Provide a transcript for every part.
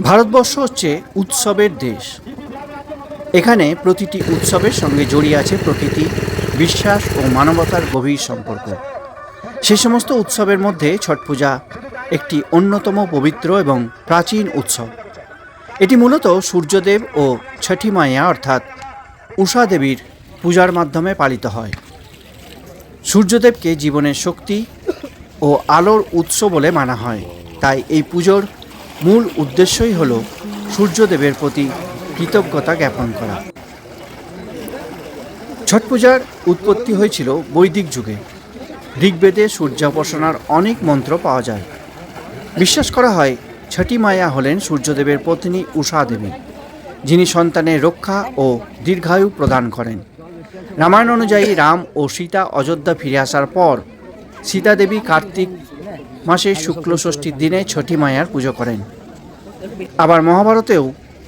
ভারতবর্ষ হচ্ছে উৎসবের দেশ। এখানে প্রতিটি উৎসবের সঙ্গে জড়িয়ে আছে প্রকৃতি, বিশ্বাস ও মানবতার গভীর সম্পর্ক। সে সমস্ত উৎসবের মধ্যে ছট পূজা একটি অন্যতম পবিত্র এবং প্রাচীন উৎসব। এটি মূলত সূর্যদেব ও ছঠি মাইয়া অর্থাৎ উষা দেবীর পূজার মাধ্যমে পালিত হয়। সূর্যদেবকে জীবনের শক্তি ও আলোর উৎস বলে মানা হয়। তাই এই পুজোর মূল উদ্দেশ্যই হল সূর্যদেবের প্রতি কৃতজ্ঞতা জ্ঞাপন করা। ছট পূজার উৎপত্তি হয়েছিল বৈদিক যুগে। ঋগ্বেদে সূর্যোপাসনার অনেক মন্ত্র পাওয়া যায়। বিশ্বাস করা হয় ছটি মায়া হলেন সূর্যদেবের পত্নী উষা দেবী, যিনি সন্তানের রক্ষা ও দীর্ঘায়ু প্রদান করেন। রামায়ণ অনুযায়ী রাম ও সীতা অযোধ্যা ফিরে আসার পর সীতা দেবী কার্তিক মাসের শুক্ল ষষ্ঠীর দিনে ছটি মায়ার পুজো করেন। আবার মহাভারতেও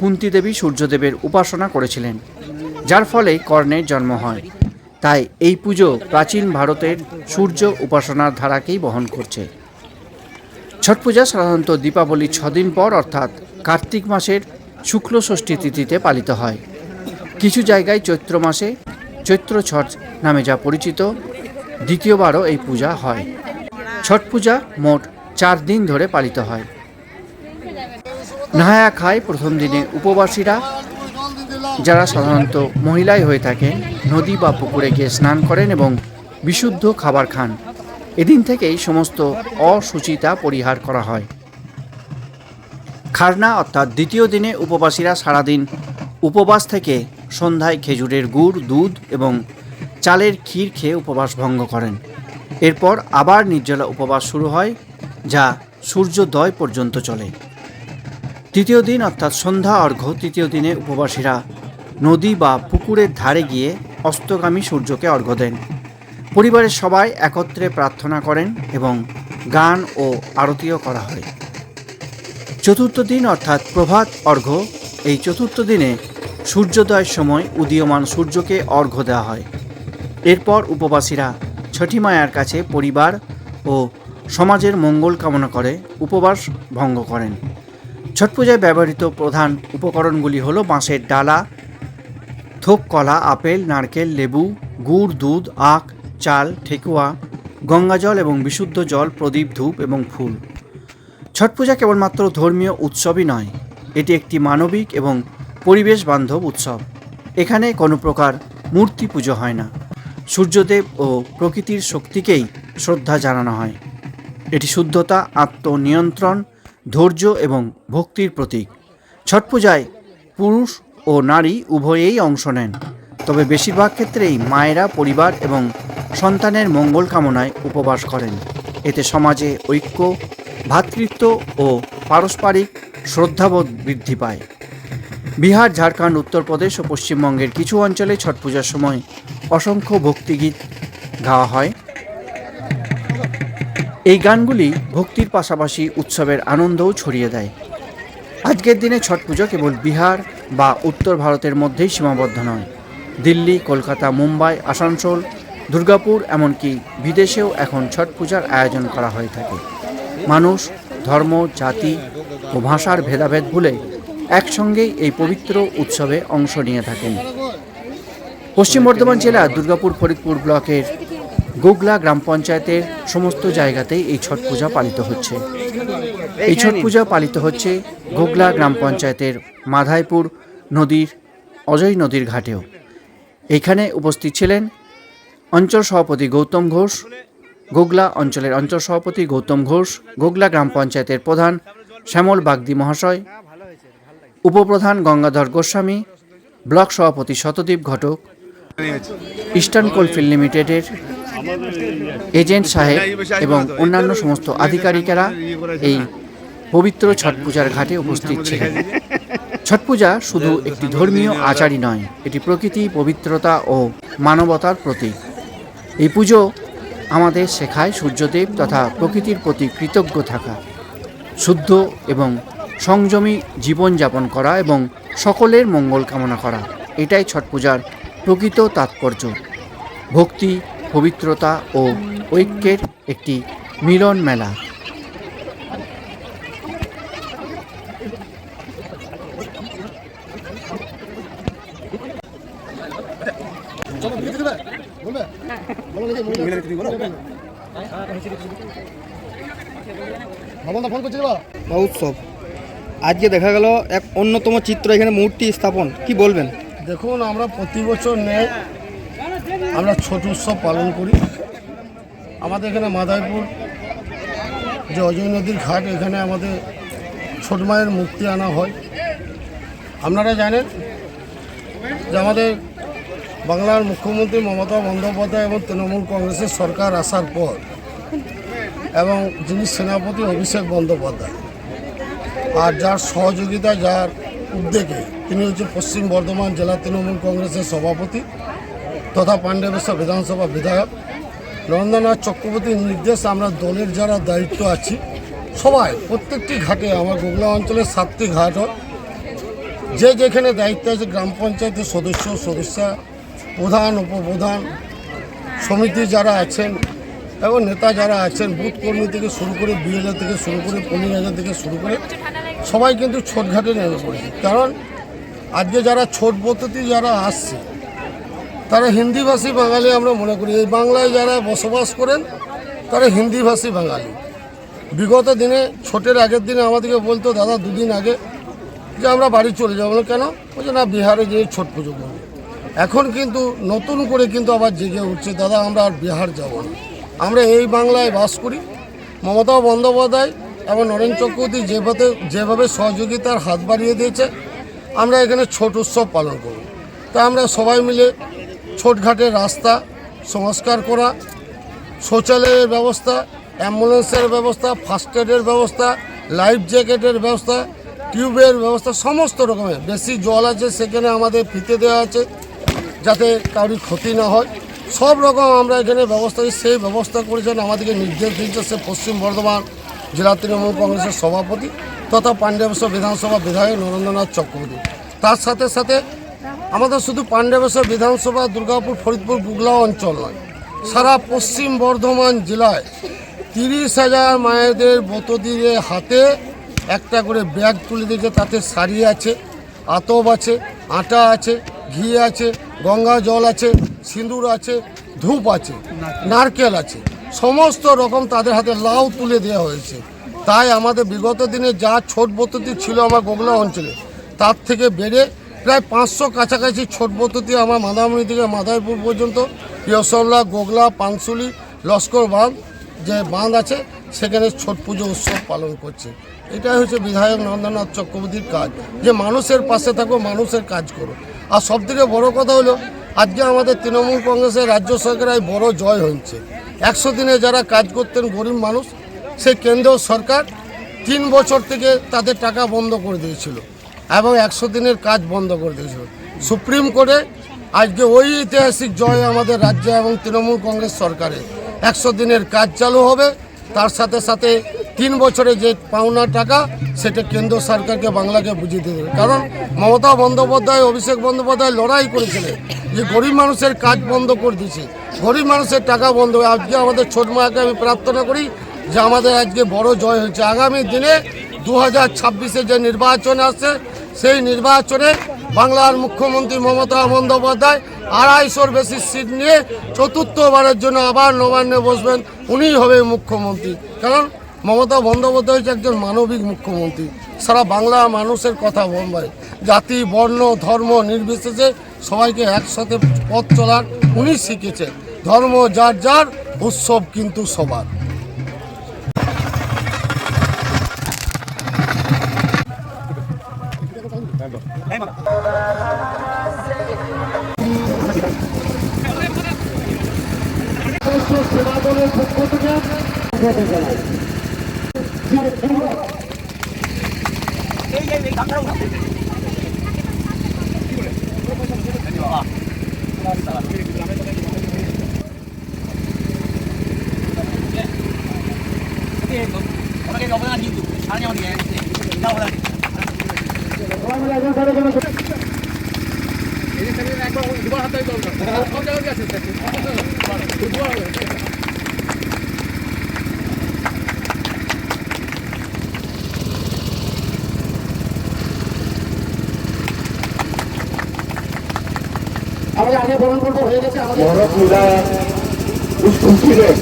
কুন্তী দেবী সূর্যদেবের উপাসনা করেছিলেন যার ফলে কর্ণের জন্ম হয়। তাই এই পুজো প্রাচীন ভারতের সূর্য উপাসনার ধারাকেই বহন করছে। ছট পূজা সাধারণত দীপাবলি ছদিন পর অর্থাৎ কার্তিক মাসের শুক্ল ষষ্ঠী তিথিতে পালিত হয়। কিছু জায়গায় চৈত্র মাসে চৈত্র ছট নামে যা পরিচিত দ্বিতীয়বারও এই পূজা হয়। ছট পূজা মোট চার দিন ধরে পালিত হয়। নাহায়া খায় প্রথম দিনে উপবাসীরা, যারা সাধারণত মহিলাই হয়ে থাকেন নদী বা পুকুরে গিয়ে স্নান করেন এবং বিশুদ্ধ খাবার খান। এদিন থেকেই সমস্ত অসুচিতা পরিহার করা হয়। খারনা অর্থাৎ দ্বিতীয় দিনে উপবাসীরা সারাদিন উপবাস থেকে সন্ধ্যায় খেজুরের গুড়, দুধ এবং চালের ক্ষীর খেয়ে উপবাস ভঙ্গ করেন। এরপর আবার নির্জলা উপবাস শুরু হয়, যা সূর্যোদয় পর্যন্ত চলে। তৃতীয় দিন, অর্থাৎ সন্ধ্যা অর্ঘ্য তৃতীয় দিনে উপবাসীরা নদী বা পুকুরের ধারে গিয়ে অস্তগামী সূর্যকে অর্ঘ্য দেন। পরিবারের সবাই একত্রে প্রার্থনা করেন এবং গান ও আরতিও করা হয়। চতুর্থ দিন, অর্থাৎ প্রভাত অর্ঘ্য, এই চতুর্থ দিনে সূর্যোদয়ের সময় উদীয়মান সূর্যকে অর্ঘ্য দেওয়া হয়। এরপর উপবাসীরা ছঠি মায়ার কাছে পরিবার ও সমাজের মঙ্গল কামনা করে উপবাস ভঙ্গ করেন। ছট পূজায় ব্যবহৃত প্রধান উপকরণগুলি হলো বাঁশের ডালা, থোক কলা, আপেল, নারকেল, লেবু, গুড়, দুধ, আখ, চাল, ঠেকুয়া, গঙ্গাজল এবং বিশুদ্ধ জল, প্রদীপ, ধূপ এবং ফুল। ছট পূজা কেবলমাত্র ধর্মীয় উৎসবই নয়, এটি একটি মানবিক এবং পরিবেশ বান্ধব উৎসব। এখানে কোনো প্রকার মূর্তি পুজো হয় না। সূর্যদেব ও প্রকৃতির শক্তিকেই শ্রদ্ধা জানানো হয়। এটি শুদ্ধতা, আত্মনিয়ন্ত্রণ, ধৈর্য এবং ভক্তির প্রতীক। ছট পূজায় পুরুষ ও নারী উভয়েই অংশ নেন। তবে বেশিরভাগ ক্ষেত্রেই মায়েরা পরিবার এবং সন্তানের মঙ্গল কামনায় উপবাস করেন। এতে সমাজে ঐক্য ভ্রাতৃত্ব ও পারস্পরিক শ্রদ্ধাবোধ বৃদ্ধি পায়। বিহার, ঝাড়খণ্ড, উত্তরপ্রদেশ ও পশ্চিমবঙ্গের কিছু অঞ্চলে ছট পূজার সময় অসংখ্য ভক্তিগীত গাওয়া হয়। এই গানগুলি ভক্তির পাশাপাশি উৎসবের আনন্দও ছড়িয়ে দেয়। আজকের দিনে ছট পুজো কেবল বিহার বা উত্তর ভারতের মধ্যেই সীমাবদ্ধ নয়। দিল্লি, কলকাতা, মুম্বাই, আসানসোল, দুর্গাপুর এমনকি বিদেশেও এখন ছট পূজার আয়োজন করা হয়ে থাকে। মানুষ, ধর্ম, জাতি ও ভাষার ভেদাভেদ ভুলে একসঙ্গেই এই পবিত্র উৎসবে অংশ নিয়ে থাকেন। পশ্চিম বর্ধমান জেলার দুর্গাপুর ফরিদপুর ব্লকের গোগলা গ্রাম পঞ্চায়েতের সমস্ত জায়গাতেই এই ছট পূজা পালিত হচ্ছে। এই ছট পূজা পালিত হচ্ছে গোগলা গ্রাম পঞ্চায়েতের মাধাইপুর নদীর, অজয় নদীর ঘাটেও। এখানে উপস্থিত ছিলেন অঞ্চল সভাপতি গৌতম ঘোষ, গোগলা অঞ্চলের অঞ্চল সভাপতি গৌতম ঘোষ, গোগলা গ্রাম পঞ্চায়েতের প্রধান শ্যামল বাগদি মহাশয়, উপপ্রধান গঙ্গাধর গোস্বামী, ব্লক সভাপতি শতদীপ ঘটক ইস্টার্ন কোলফিল্ড লিমিটেডের এজেন্ট সাহেব এবং অন্যান্য সমস্ত আধিকারিকেরা এই পবিত্র ছট পূজার ঘাটে উপস্থিত ছিলেন। ছট পূজা শুধু একটি ধর্মীয় আচারই নয়, এটি প্রকৃতি, পবিত্রতা ও মানবতার প্রতীক। এই পুজো আমাদের শেখায় সূর্যদেব তথা প্রকৃতির প্রতি কৃতজ্ঞ থাকা, শুদ্ধ এবং সংযমী জীবনযাপন করা এবং সকলের মঙ্গল কামনা করা। এটাই ছট পূজার প্রকৃত তাৎপর্য। ভক্তি, পবিত্রতা ও ঐক্যের একটি মিলন মেলা। উৎসব। আজকে দেখা গেল এক অন্যতম চিত্র, এখানে মূর্তি স্থাপন। কি বলবেন? দেখুন, আমরা প্রতি বছর নেয় আমরা ছোট উৎসব পালন করি। আমাদের এখানে মাদারীপুর যে অজয় নদীর ঘাট, এখানে আমাদের ছোট মায়ের মুক্তি আনা হয়। আপনারা জানেন যে আমাদের বাংলার মুখ্যমন্ত্রী মমতা বন্দ্যোপাধ্যায় এবং তৃণমূল কংগ্রেসের সরকার আসার পর এবং যিনি সেনাপতি অভিষেক বন্দ্যোপাধ্যায়, আর যার সহযোগিতা, যার উদ্যোগে তিনি হচ্ছে পশ্চিম বর্ধমান জেলা তৃণমূল কংগ্রেসের সভাপতি তথা পাণ্ডবেশ্বর বিধানসভা বিধায়ক। নরেন্দ্রনাথ চক্রবর্তীর নির্দেশ, আমরা দলের যারা দায়িত্ব আছি, সবাই প্রত্যেকটি ঘাটে, আমার গোগলা অঞ্চলের সাতটি ঘাট হয়। যে যেখানে দায়িত্ব আছে, গ্রাম পঞ্চায়েতের সদস্য, সদস্যা, প্রধান, উপপ্রধান, সমিতি যারা আছেন এবং নেতা যারা আছেন, বুথ কর্মী থেকে শুরু করে বিএলএ থেকে শুরু করে পুলিশ হাজার থেকে শুরু করে সবাই কিন্তু ছোটঘাটে নেমে পড়েছে। কারণ আজকে যারা ছোট পদ্ধতি যারা আসছে, তারা হিন্দিভাষী বাঙালি আমরা মনে করি। এই বাংলায় যারা বসবাস করেন, তারা হিন্দিভাষী বাঙালি। বিগত দিনে, ছোটের আগের দিনে আমাদেরকে বলতো, দাদা, দুদিন আগে যে আমরা বাড়ি চলে যাব। কেন? বলছে, না, বিহারে যেয়ে ছট পুজো করব। এখন কিন্তু নতুন করে কিন্তু আবার জেগে উঠছে, দাদা, আমরা আর বিহার যাব না। আমরা এই বাংলায় বাস করি। মমতা বন্দ্যোপাধ্যায় এবং নরেন চক্রবর্তী যেভাবে যেভাবে সহযোগিতার হাত বাড়িয়ে দিয়েছে, আমরা এখানে ছোট উৎসব পালন করব। তা আমরা সবাই মিলে ছোটঘাটের রাস্তা সংস্কার করা, শৌচালয়ের ব্যবস্থা, অ্যাম্বুলেন্সের ব্যবস্থা, ফার্স্ট এডের ব্যবস্থা, লাইফ জ্যাকেটের ব্যবস্থা, টিউবের ব্যবস্থা, সমস্ত রকমের। বেশি জল আছে সেখানে আমাদের ফিতে দেওয়া আছে যাতে কারোর ক্ষতি না হয়। সব রকম আমরা এখানে ব্যবস্থা সেই ব্যবস্থা করেছেন আমাদেরকে নির্দেশ দিয়েছে সে পশ্চিম বর্ধমান জেলা তৃণমূল কংগ্রেসের সভাপতি তথা পাণ্ডবেশ্বর বিধানসভা বিধায়ক নরেন্দ্রনাথ চক্রবর্তী তার সাথে সাথে আমাদের শুধু পাণ্ডবেশ্বর বিধানসভা দুর্গাপুর ফরিদপুর বুগলা অঞ্চল নয় সারা পশ্চিম বর্ধমান জেলায় তিরিশ হাজার মায়েদের বতদিনের হাতে একটা করে ব্যাগ তুলে দিয়েছে তাতে শাড়ি আছে আতব আছে আটা আছে ঘি আছে গঙ্গা জল আছে সিঁদুর আছে ধূপ আছে নারকেল আছে সমস্ত রকম তাদের হাতে লাউ তুলে দেওয়া হয়েছে। তাই আমাদের বিগত দিনে যা ছোট পদ্ধতি ছিল আমার গোগলা অঞ্চলে, তার থেকে বেড়ে প্রায় পাঁচশো কাছাকাছি ছোট পদ্ধতি আমার মাদামণি থেকে মাদারীপুর পর্যন্ত ইয়সল্লা গোগলা পানশুলি লস্কর বাঁধ যে বাঁধ আছে, সেখানে ছট পুজো উৎসব পালন করছে। এটাই হচ্ছে বিধায়ক নন্দনাথ চক্রবর্তীর কাজ, যে মানুষের পাশে থাকো, মানুষের কাজ করো। আর সবথেকে বড় কথা হলো, আজকে আমাদের তৃণমূল কংগ্রেসের রাজ্য সরকারের বড় জয় হয়েছে। একশো দিনে যারা কাজ করতেন গরিব মানুষ সেই কেন্দ্র সরকার তিন বছর থেকে তাদের টাকা বন্ধ করে দিয়েছিল এবং একশো দিনের কাজ বন্ধ করে দিয়েছিল। সুপ্রিম কোর্টে আজকে ওই ঐতিহাসিক জয় আমাদের রাজ্যে এবং তৃণমূল কংগ্রেস সরকারে। একশো দিনের কাজ চালু হবে, তার সাথে সাথে তিন বছরে যে পাওনা টাকা, সেটা কেন্দ্র সরকারকে বাংলাকে বুঝিয়ে দেবে কারণ মমতা বন্দ্যোপাধ্যায়, অভিষেক বন্দ্যোপাধ্যায় লড়াই করেছিলেন যে গরিব মানুষের কাজ বন্ধ করে দিয়েছে। গরিব মানুষের টাকা বন্ধ আজকে আমাদের ছোট মাকে আমি প্রার্থনা করি যে আমাদের আজকে বড় জয় হয়েছে। আগামী দিনে দু হাজার ছাব্বিশে যে নির্বাচন আসছে, সেই নির্বাচনে বাংলার মুখ্যমন্ত্রী মমতা বন্দ্যোপাধ্যায় আড়াইশোর বেশি সিট নিয়ে চতুর্থবারের জন্য আবার নবান্নে বসবেন। উনিই হবে মুখ্যমন্ত্রী। কারণ মমতা বন্দ্যোপাধ্যায় হচ্ছে একজন মানবিক মুখ্যমন্ত্রী। সারা বাংলা মানুষের কথা বলবে জাতি, বর্ণ, ধর্ম নির্বিশেষে সবাইকে একসাথে পথ চলার উনি শিখেছেন। ধর্ম যার যার, উৎসব কিন্তু সবার। পক্ষ থেকে মহরত মিলায় उस खुशी में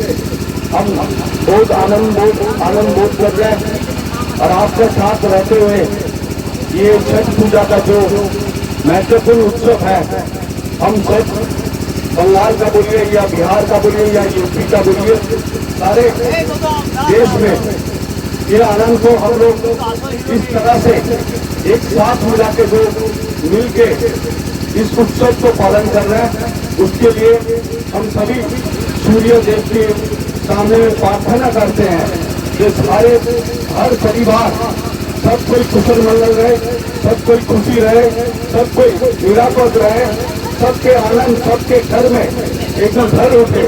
हम बहुत आनंद बहुत आनंद, बहुत कर रहे हैं। और आपके साथ रहते हुए ये छठ पूजा का जो महत्वपूर्ण उत्सव है, हम सब बंगाल का बोलिए या बिहार का बोलिए या यूपी का बोलिए, सारे देश में ये आनंद को हम लोग इस तरह से एक साथ मिला के जो मिल के इस उत्सव को पालन कर रहे हैं, उसके लिए हम सभी सूर्य देव के सामने प्रार्थना करते हैं कि सारे हर परिवार, सब कोई कुशल मंगल रहे, सब कोई खुशी रहे, सब कोई निरापद रहे, सबके आनंद, सबके घर में एकदम भर उठे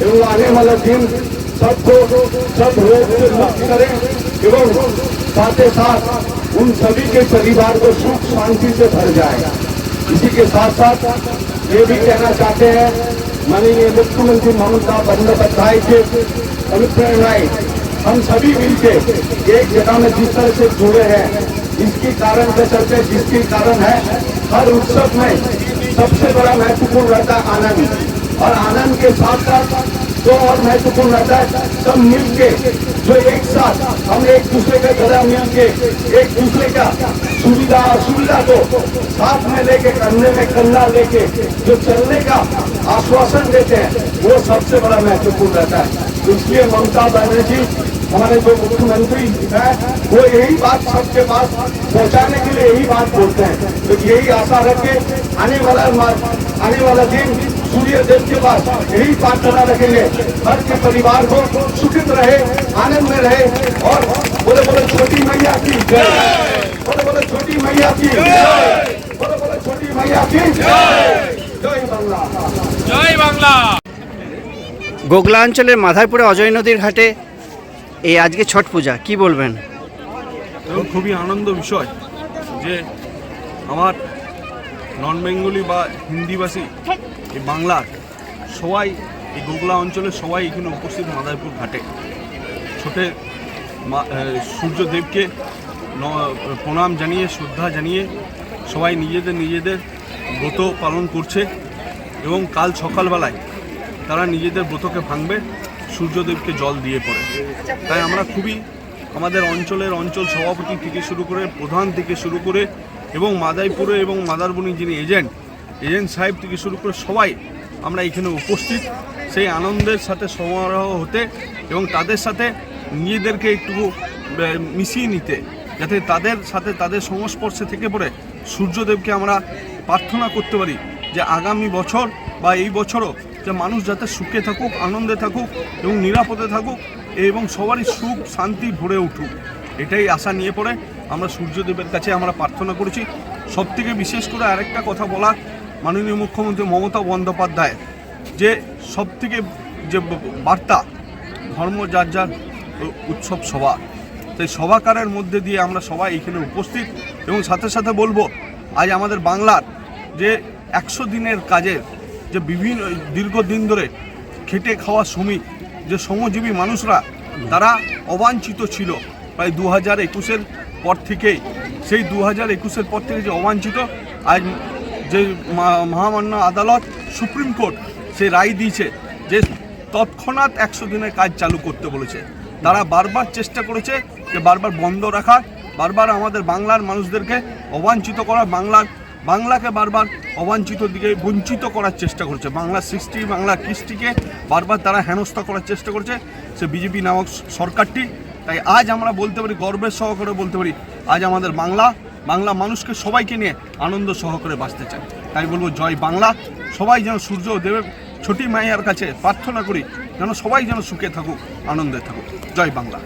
एवं आने वाला दिन सबको, सब रोग से मुक्त करें एवं साथ ही साथ उन सभी के परिवार को सुख, शांति से भर जाए। इसी के साथ साथ ये भी कहना चाहते हैं, माननीय मुख्यमंत्री ममता बंदोपाध्याय के अनुप्रेरणाएँ हम सभी मिलके एक जगह में जिस तरह से जुड़े हैं इसके कारण के चलते जिसके कारण है, हर उत्सव में सबसे बड़ा महत्वपूर्ण रहता है आनंद। और आनंद के साथ साथ जो और महत्वपूर्ण रहता है, सब मिल के जो एक साथ हम एक दूसरे का गला मिलके एक दूसरे का सुविधा असुविधा को साथ में लेके, कंधे में कंधा लेके जो चलने का आश्वासन देते हैं, वो सबसे बड़ा महत्वपूर्ण रहता है। तो इसलिए ममता बनर्जी हमारे जो मुख्यमंत्री है वो यही बात सबके पास पहुंचाने के लिए यही बात बोलते हैं तो यही आशा रखे आने वाला आने वाला दिन सूर्य देव के पास यही प्रार्थना रखेंगे हर के परिवार को सुखित रहे आनंद में रहे और बोले बोले छोटी मैया की जय बोले बोले छोटी मैया की जय बोले बोले छोटी मैया की जय जय बांग्ला জয় বাংলা গোগলা অঞ্চলের মাধারপুরে অজয় নদীর ঘাটে এই আজকে ছট পূজা, কি বলবেন? এবং খুবই আনন্দ বিষয় যে আমার নন বেঙ্গলি বা হিন্দিভাষী এই বাংলার সবাই, এই গোগলা অঞ্চলের সবাই এখানে উপস্থিত মাদারীপুর ঘাটে। ছোটে সূর্যদেবকে প্রণাম জানিয়ে, শ্রদ্ধা জানিয়ে সবাই নিজেদের নিজেদের ব্রত পালন করছে এবং কাল সকালবেলায় তারা নিজেদের ব্রতকে ভাঙবে। সূর্যদেবকে জল দিয়ে পড়ে। তাই আমরা খুবই আমাদের অঞ্চলের অঞ্চল সভাপতি থেকে শুরু করে প্রধান থেকে শুরু করে এবং মাদাইপুরে এবং মাদারবনি যিনি এজেন্ট এজেন্ট সাহেব থেকে শুরু করে সবাই আমরা এখানে উপস্থিত। সেই আনন্দের সাথে সমারোহ হতে এবং তাদের সাথে নিজেদেরকে একটু মিশিয়ে নিতে, যাতে তাদের সাথে তাদের সংস্পর্শে থেকে পড়ে সূর্যদেবকে আমরা প্রার্থনা করতে পারি যে আগামী বছর বা এই বছরও যে মানুষ যাতে সুখে থাকুক, আনন্দে থাকুক এবং নিরাপদে থাকুক এবং সবারই সুখ, শান্তি ভরে উঠুক, এটাই আশা নিয়ে পড়ে। আমরা সূর্যদেবের কাছে আমরা প্রার্থনা করেছি। সবথেকে বিশেষ করে আরেকটা কথা বলার মাননীয় মুখ্যমন্ত্রী মমতা বন্দ্যোপাধ্যায়, যে সবথেকে যে বার্তা, ধর্ম যার যার উৎসব সভা, সেই সভাকারের মধ্যে দিয়ে আমরা সবাই এখানে উপস্থিত এবং সাথে সাথে বলব, আজ আমাদের বাংলার যে একশো দিনের কাজের যে বিভিন্ন, দীর্ঘদিন ধরে খেটে খাওয়া শ্রমিক, যে শ্রমজীবী মানুষরা, তারা অবাঞ্ছিত ছিল। প্রায় দু হাজার একুশের পর থেকেই সেই দু হাজার একুশের পর থেকে যে অবাঞ্ছিত, আজ যে মহামান্য আদালত, সুপ্রিম কোর্ট সে রায় দিয়েছে যে তৎক্ষণাৎ একশো দিনের কাজ চালু করতে বলেছে। তারা বারবার চেষ্টা করেছে যে বারবার বন্ধ রাখার বারবার আমাদের বাংলার মানুষদেরকে অবাঞ্ছিত করা, বাংলার বাংলাকে বারবার অবাঞ্ছিত দিকে বঞ্চিত করার চেষ্টা করছে। বাংলা সৃষ্টি, বাংলা কৃষ্টিকে বারবার তারা হেনস্থা করার চেষ্টা করছে। সে বিজেপি নামক সরকারটি। তাই আজ আমরা বলতে পারি, গর্বের সহকারে বলতে পারি, আজ আমাদের বাংলা বাংলা মানুষকে সবাইকে নিয়ে আনন্দ সহকারে বাঁচতে চায়। তাই বলব, জয় বাংলা। সবাই যেন সূর্য দেবের ছোটি মাইয়ার কাছে প্রার্থনা করি, যেন সবাই যেন সুখে থাকুক, আনন্দে থাকুক। জয় বাংলা।